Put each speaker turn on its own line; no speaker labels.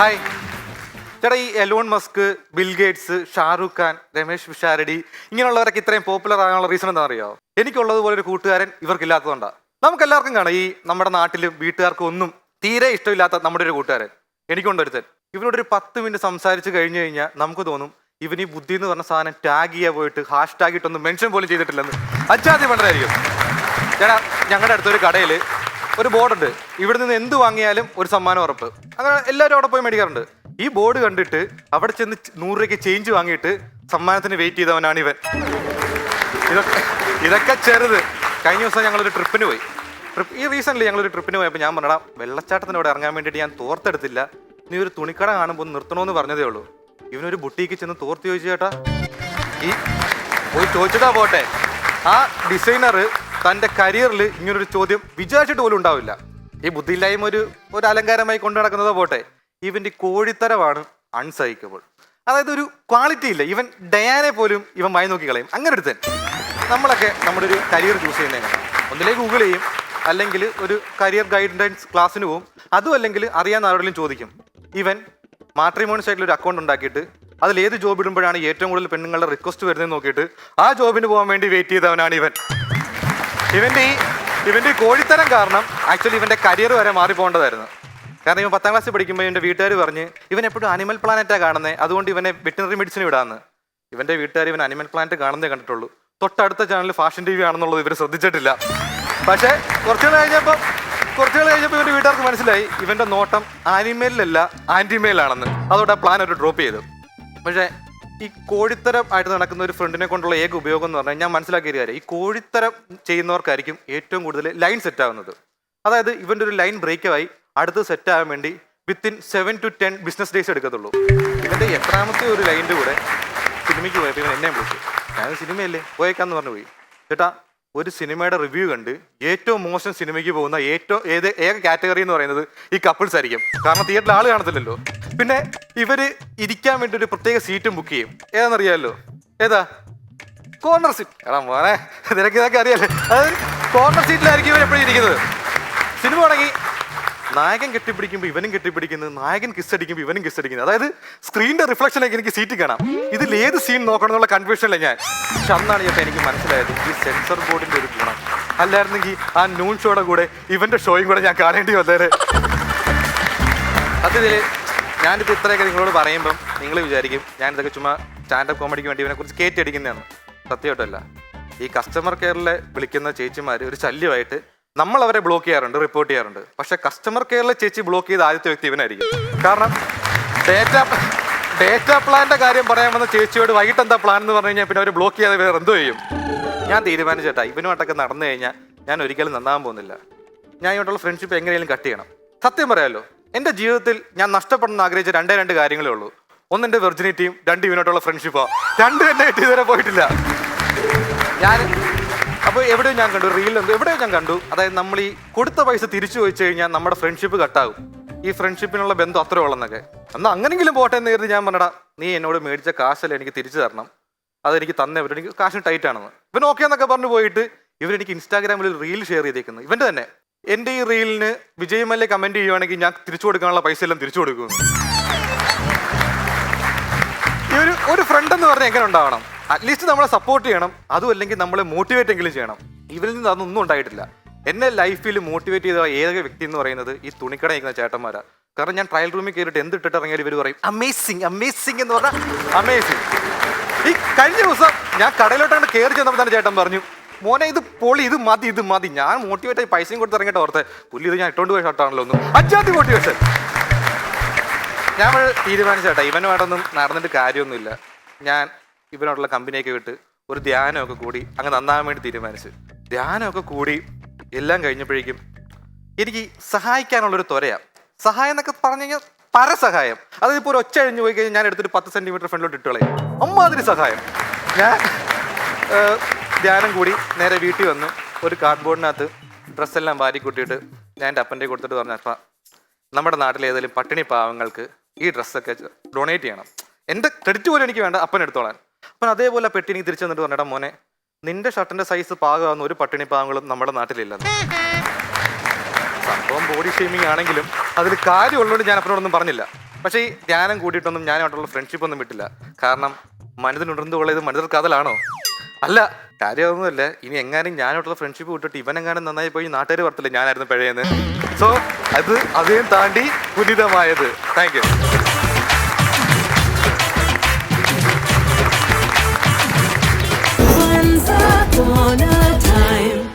Hi. ചേട്ടാ ഈ Elon Musk Bill Gates Shahrukh Khan Ramesh Pisharody ഇങ്ങനെയുള്ളവരൊക്കെ ഇത്രയും പോപ്പുലർ ആകാനുള്ള റീസൺ എന്താ അറിയോ എനിക്കുള്ളതുപോലെ ഒരു കൂട്ടുകാരൻ ഇവർക്കില്ലാത്തതുകൊണ്ടാണ് നമുക്ക് എല്ലാവർക്കും കാണാം ഈ നമ്മുടെ നാട്ടിലും വീട്ടുകാർക്കും ഒന്നും തീരെ ഇഷ്ടമില്ലാത്ത നമ്മുടെ ഒരു കൂട്ടുകാരൻ. എനിക്കൊണ്ടൊരുത്തൻ ഒരു പത്ത് മിനിറ്റ് സംസാരിച്ച് കഴിഞ്ഞു കഴിഞ്ഞാൽ നമുക്ക് തോന്നും ഇവൻ ഈ ബുദ്ധി എന്ന് പറഞ്ഞ സാധനം ടാഗ് ചെയ്യാൻ പോയിട്ട് ഹാഷ് ടാഗ് ഇട്ടൊന്നും മെൻഷൻ പോലും ചെയ്തിട്ടില്ലെന്ന്. അച്ചാദ്യം ആയിരിക്കും. ചേട്ടാ ഞങ്ങളുടെ അടുത്തൊരു കടയിൽ ഒരു ബോർഡുണ്ട്. ഇവിടെ നിന്ന് എന്ത് വാങ്ങിയാലും ഒരു സമ്മാനം ഉറപ്പ്. അങ്ങനെ എല്ലാവരും അവിടെ പോയി മേടിക്കാറുണ്ട്. ഈ ബോർഡ് കണ്ടിട്ട് അവിടെ ചെന്ന് നൂറ് രൂപയ്ക്ക് ചേഞ്ച് വാങ്ങിയിട്ട് സമ്മാനത്തിന് വെയിറ്റ് ചെയ്തവനാണ് ഇവൻ. ഇതൊക്കെ ഇതൊക്കെ ചെറുത്. കഴിഞ്ഞ ദിവസം ഞങ്ങളൊരു ട്രിപ്പിന് പോയി. ട്രിപ്പ് ഈ റീസെന്റ്ലി ഞങ്ങളൊരു ട്രിപ്പിന് പോയപ്പോൾ ഞാൻ പറഞ്ഞാ വെള്ളച്ചാട്ടത്തിന് അവിടെ ഇറങ്ങാൻ വേണ്ടിയിട്ട് ഞാൻ തോർത്തെടുത്തില്ല. നീ ഒരു തുണിക്കട കാണുമ്പോൾ നിർത്തണമെന്ന് പറഞ്ഞതേ ഉള്ളൂ. ഇവനൊരു ബുട്ടീക്ക് ചെന്ന് തോർത്ത് ചോദിച്ചു ചേട്ടാ ഈ പോയി ചോദിച്ചിട്ടാ പോട്ടെ. ആ ഡിസൈനർ തന്റെ കരിയറിൽ ഇങ്ങനൊരു ചോദ്യം വിചാരിച്ചിട്ട് പോലും ഉണ്ടാവില്ല. ഈ ബുദ്ധിയില്ലായ്മ ഒരു ഒരു അലങ്കാരമായി കൊണ്ടു നടക്കുന്നത് പോട്ടെ ഇവന്റെ കോഴിത്തരമാണ് അൺസഹിക്കബിൾ അതായത് ഒരു ക്വാളിറ്റി ഇല്ല. ഇവൻ ഡയാനെ പോലും ഇവൻ വായി നോക്കി കളയും. അങ്ങനെ ഒരുത്തൻ. നമ്മളൊക്കെ നമ്മുടെ ഒരു കരിയർ ചൂസ് ചെയ്യുന്നതിന് ഒന്നിലേ ഗൂഗിൾ ചെയ്യും. അല്ലെങ്കിൽ ഒരു കരിയർ ഗൈഡൻസ് ക്ലാസ്സിന് പോവും. അതും അല്ലെങ്കിൽ അറിയാൻ ആരോടെങ്കിലും ചോദിക്കും. ഇവൻ മാട്രിമോണി സൈറ്റിൽ ഒരു അക്കൗണ്ട് ഉണ്ടാക്കിയിട്ട് അതിൽ ഏത് ജോബ് ഇടുമ്പോഴാണ് ഏറ്റവും കൂടുതൽ പെണ്ണുങ്ങളുടെ റിക്വസ്റ്റ് വരുന്നത് നോക്കിയിട്ട് ആ ജോബിന് പോകാൻ വേണ്ടി വെയിറ്റ് ചെയ്തവനാണ് ഇവൻ. ഇവന്റെ ഈ ഇവന്റെ കോഴിത്തരം കാരണം ആക്ച്വലി ഇവന്റെ കരിയർ വരെ മാറിപ്പോണ്ടതായിരുന്നു കാരണം ഇവൻ പത്താം ക്ലാസ്സിൽ പഠിക്കുമ്പോൾ ഇവന്റെ വീട്ടുകാർ പറഞ്ഞ് ഇവൻ എപ്പോഴും അനിമൽ പ്ലാനറ്റാ കാണുന്നത് അതുകൊണ്ട് ഇവനെ വെറ്റിനറി മെഡിസിൻ വിടാന്ന്. ഇവന്റെ വീട്ടുകാർ ഇവൻ അനിമൽ പ്ലാനറ്റ് കാണുന്നേ കണ്ടിട്ടുള്ളൂ. തൊട്ടടുത്ത ചാനൽ ഫാഷൻ ടി വി ആണെന്നുള്ളത് ഇവർ ശ്രദ്ധിച്ചിട്ടില്ല. പക്ഷേ കുറച്ചുകൾ കഴിഞ്ഞപ്പോൾ കുറച്ചുകൾ കഴിഞ്ഞപ്പോൾ ഇവന്റെ വീട്ടുകാർക്ക് മനസ്സിലായി ഇവന്റെ നോട്ടം ആനിമേലിലല്ല ആന്റിമേലാണെന്ന് അതോടെ ആ പ്ലാൻ ഒരു ഡ്രോപ്പ് ചെയ്തു. പക്ഷേ ഈ കോഴിത്തരം ആയിട്ട് നടക്കുന്ന ഒരു ഫ്രണ്ടിനെ കൊണ്ടുള്ള ഏക ഉപയോഗം എന്ന് പറഞ്ഞാൽ ഞാൻ മനസ്സിലാക്കിയ കാര്യം. ഈ കോഴിത്തരം ചെയ്യുന്നവർക്കായിരിക്കും ഏറ്റവും കൂടുതൽ ലൈൻ സെറ്റ് ആവുന്നത്. അതായത് ഇവന്റെ ഒരു ലൈൻ ബ്രേക്കായി അടുത്ത് സെറ്റ് ആകാൻ വേണ്ടി within seven to ten business days എടുക്കത്തുള്ളൂ. ഇവന്റെ എത്രാമത്തെ ഒരു ലൈന്റെ കൂടെ സിനിമയ്ക്ക് പോയപ്പോൾ ഇവൻ എന്നെ വിളിച്ചു. ഞാൻ സിനിമയല്ലേ പോയേക്കാന്ന് പറഞ്ഞു പോയി. ചേട്ടാ ഒരു സിനിമയുടെ റിവ്യൂ കണ്ട് ഏറ്റവും മോശം സിനിമയ്ക്ക് പോകുന്ന ഏറ്റവും ഏത് ഏക കാറ്റഗറി എന്ന് പറയുന്നത് ഈ കപ്പിൾസ് ആയിരിക്കും. കാരണം തിയേറ്ററിൽ ആൾ കാണത്തില്ലല്ലോ. പിന്നെ ഇവർ ഇരിക്കാൻ വേണ്ടി ഒരു പ്രത്യേക സീറ്റും ബുക്ക് ചെയ്യും. ഏതാണെന്നറിയാമല്ലോ ഏതാ? കോർണർ സീറ്റ് എടാ മോനെ നിനക്ക് ഇതൊക്കെ അറിയാലേ. അതായത് കോർണർ സീറ്റിലായിരിക്കും ഇവർ എപ്പോഴും ഇരിക്കുന്നത്. സിനിമ തുടങ്ങി നായകൻ കെട്ടിപ്പിടിക്കുമ്പോൾ ഇവനും കെട്ടിപ്പിടിക്കുന്നത് നായകൻ കിസ് അടിക്കുമ്പോൾ ഇവനും കിസ് അടിക്കുന്നു. അതായത് സ്ക്രീനിന്റെ റിഫ്ലക്ഷനൊക്കെ എനിക്ക് സീറ്റ് കാണാം. ഇതിൽ ഏത് സീൻ നോക്കണം എന്നുള്ള കൺഫ്യൂഷനിലാണ് ഞാൻ. പക്ഷെ അന്നാണ് ചേട്ടാ എനിക്ക് മനസ്സിലായത് ഈ സെൻസർ ബോർഡിന്റെ ഒരു ഗുണം. അല്ലായിരുന്നെങ്കിൽ ആ നൂൺ ഷോയുടെ കൂടെ ഇവന്റെ ഷോയും കൂടെ ഞാൻ കാണേണ്ടി വന്നേരെ സത്യത്തിൽ ഞാനിപ്പോൾ ഇത്രയൊക്കെ നിങ്ങളോട് പറയുമ്പം നിങ്ങൾ വിചാരിക്കും ഞാനിതൊക്കെ ചുമ്മാ സ്റ്റാൻഡപ്പ് കോമഡിക്ക് വേണ്ടി ഇവനെക്കുറിച്ച് കുറിച്ച് കയറ്റി അടിക്കുന്നതാണ്. സത്യമായിട്ടല്ല ഈ കസ്റ്റമർ കെയറിൽ വിളിക്കുന്ന ചേച്ചിമാർ ഒരു ശല്യമായിട്ട് നമ്മൾ അവരെ ബ്ലോക്ക് ചെയ്യാറുണ്ട് റിപ്പോർട്ട് ചെയ്യാറുണ്ട്. പക്ഷെ കസ്റ്റമർ കെയറിലെ ചേച്ചി ബ്ലോക്ക് ചെയ്ത ആദ്യത്തെ വ്യക്തി ഇവനായിരിക്കും. കാരണം ഡേറ്റ ഡേറ്റ പ്ലാന്റെ കാര്യം പറയാൻ വന്ന ചേച്ചിയോട് വൈകിട്ട് എന്താ പ്ലാൻ എന്ന് പറഞ്ഞു കഴിഞ്ഞാൽ പിന്നെ അവർ ബ്ലോക്ക് ചെയ്യാതെ വേറെ എന്തോ ചെയ്യും? ഞാൻ തീരുമാനിച്ചേട്ടാ ഇവനുമായിട്ടൊക്കെ നടന്നു കഴിഞ്ഞാൽ ഞാൻ ഒരിക്കലും നന്നാകാൻ പോകുന്നില്ല. ഞാൻ ഇങ്ങോട്ടുള്ള ഫ്രണ്ട്ഷിപ്പ് എങ്ങനെയെങ്കിലും കട്ട് ചെയ്യണം. സത്യം പറയാമല്ലോ എന്റെ ജീവിതത്തിൽ ഞാൻ നഷ്ടപ്പെടണമെന്ന് ആഗ്രഹിച്ച രണ്ടേ രണ്ട് കാര്യങ്ങളേ ഉള്ളൂ. ഒന്ന് എന്റെ വെർജിനിറ്റിയും രണ്ട് ഇവനോട്ടുള്ള ഫ്രണ്ട്ഷിപ്പോ രണ്ടും എന്നെ കിട്ടി ഇതുവരെ പോയിട്ടില്ല. ഞാൻ അപ്പോൾ എവിടെയോ ഞാൻ കണ്ടു എന്തോ എവിടെയോ ഞാൻ കണ്ടു. അതായത് നമ്മൾ ഈ കൊടുത്ത പൈസ തിരിച്ചു ചോദിച്ചു കഴിഞ്ഞാൽ നമ്മുടെ ഫ്രണ്ട്ഷിപ്പ് കട്ടാകും. ഈ ഫ്രണ്ട്ഷിപ്പിനുള്ള ബന്ധം അത്ര ഉള്ളെന്നൊക്കെ. എന്നാൽ അങ്ങനെങ്കിലും പോട്ടെ എന്ന് കരുതി ഞാൻ പറഞ്ഞടാ നീ എന്നോട് മേടിച്ച കാശല്ലേ എനിക്ക് തിരിച്ചു തരണം. അതെനിക്ക് തന്നെ പറ്റും. എനിക്ക് കാശിന് ടൈറ്റ് ആണെന്ന്. ഇവൻ ഓക്കെ എന്നൊക്കെ പറഞ്ഞു പോയിട്ട് ഇവരെനിക്ക് ഇൻസ്റ്റാഗ്രാമിൽ റീൽ ഷെയർ ചെയ്തേക്കുന്നു. ഇവന്റെ തന്നെ. എന്റെ ഈ റീലിന് വിജയ് മല്യ കമന്റ് ചെയ്യുവാണെങ്കിൽ ഞാൻ തിരിച്ചു കൊടുക്കാനുള്ള പൈസ എല്ലാം തിരിച്ചു കൊടുക്കും ഈ ഒരു ഒരു ഫ്രണ്ട് എന്ന് പറഞ്ഞാൽ എങ്ങനെ ഉണ്ടാവണം? അറ്റ്ലീസ്റ്റ് നമ്മളെ സപ്പോർട്ട് ചെയ്യണം. അതും അല്ലെങ്കിൽ നമ്മളെ മോട്ടിവേറ്റ് എങ്കിലും ചെയ്യണം. ഇവരിൽ നിന്ന് അതൊന്നും ഉണ്ടായിട്ടില്ല. എന്നെ ലൈഫിൽ മോട്ടിവേറ്റ് ചെയ്ത ഏക വ്യക്തി എന്ന് പറയുന്നത് ഈ തുണിക്കട നിൽക്കുന്ന ചേട്ടന്മാരാ. കാരണം ഞാൻ ട്രയൽ റൂമിൽ കയറിയിട്ട് എന്ത് ഇട്ടിട്ട് ഇറങ്ങിയാലും ഇവർ പറയും അമേസിംഗ് അമേസിംഗ് എന്ന് പറഞ്ഞാൽ അമേസിങ് ഈ കഴിഞ്ഞ ദിവസം ഞാൻ കടയിലോട്ടാണ് കയറി ചെന്നപ്പോൾ തന്നെ ചേട്ടൻ പറഞ്ഞു മോനെ ഇത് പൊളി ഇത് മതി ഇത് മതി. ഞാൻ മോട്ടിവേറ്റ് ആയി പൈസയും കൊടുത്ത് ഇറങ്ങിയിട്ട് ഓർത്തെ പുല്ലി ഇത് ഞാൻ ഇട്ടോണ്ട് പോയ ഷർട്ടാണല്ലോ ഒന്നും. അജാതി മോട്ടിവേഷൻ ഞാൻ തീരുമാനിച്ചേട്ടാ ഇവനുമായിട്ടൊന്നും നടന്നിട്ട് കാര്യമൊന്നുമില്ല. ഞാൻ ഇവനോടുള്ള കമ്പനിയൊക്കെ വിട്ട് ഒരു ധ്യാനമൊക്കെ കൂടി അങ്ങ് നന്നാൻ വേണ്ടി തീരുമാനിച്ച്. ധ്യാനമൊക്കെ കൂടി എല്ലാം കഴിഞ്ഞപ്പോഴേക്കും എനിക്ക് സഹായിക്കാനുള്ളൊരു ത്വരയാണ് സഹായം എന്നൊക്കെ പറഞ്ഞു കഴിഞ്ഞാൽ പരസഹായം. ഇപ്പോൾ ഒരു ഒച്ച കഴിഞ്ഞ് പോയി കഴിഞ്ഞാൽ ഞാൻ എടുത്തിട്ട് പത്ത് സെന്റിമീറ്റർ ഫ്രണ്ടിലോട്ട് ഇട്ടുകളയും അമ്മാതിരി സഹായം. ഞാൻ ധ്യാനം കൂടി നേരെ വീട്ടിൽ വന്നു. ഒരു കാർഡ്ബോർഡിനകത്ത് ഡ്രസ്സെല്ലാം വാരി കൂട്ടിയിട്ട് ഞാൻ എന്റെ അപ്പന്റെ കൊടുത്തിട്ട് പറഞ്ഞു അപ്പം നമ്മുടെ നാട്ടിലെ ഏതെങ്കിലും പട്ടിണി പാവങ്ങൾക്ക് ഈ ഡ്രസ്സൊക്കെ ഡൊണേറ്റ് ചെയ്യണം. എന്റെ ക്രെഡിറ്റ് പോലും എനിക്ക് വേണ്ട അപ്പൻ എടുത്തോളാൻ. അപ്പം അതേപോലെ പെട്ടി എനിക്ക് തിരിച്ചു വന്നിട്ട് പറഞ്ഞിട്ട് മോനെ നിന്റെ ഷർട്ടിന്റെ സൈസ് പാകമാകുന്ന ഒരു പട്ടിണി പാവങ്ങളും നമ്മുടെ നാട്ടിലില്ല സംഭവം ബോഡി ഷെയ്മിങ് ആണെങ്കിലും അതിൽ കാര്യമുള്ളതുകൊണ്ട് ഞാൻ അപ്പനോടൊന്നും പറഞ്ഞില്ല. പക്ഷേ ഈ ധ്യാനം കൂട്ടിയിട്ടൊന്നും ഞാനായിട്ടുള്ള ഫ്രണ്ട്ഷിപ്പ് ഒന്നും വിട്ടില്ല. കാരണം മനിതനുണർന്നു കൊള്ളത് മനിതർ കാതലാണോ അല്ല കാര്യമൊന്നുമല്ല ഇനി എങ്ങാനും ഞാനോട്ടുള്ള ഫ്രണ്ട്ഷിപ്പ് വിട്ടിട്ട് ഇവനെങ്ങാനും നന്നായി പോയി നാട്ടുകാർ വർത്തില്ല ഞാനായിരുന്നു പഴയെന്ന്. സോ അത് അതേം താണ്ടി പുനിതമായത്. Thank you time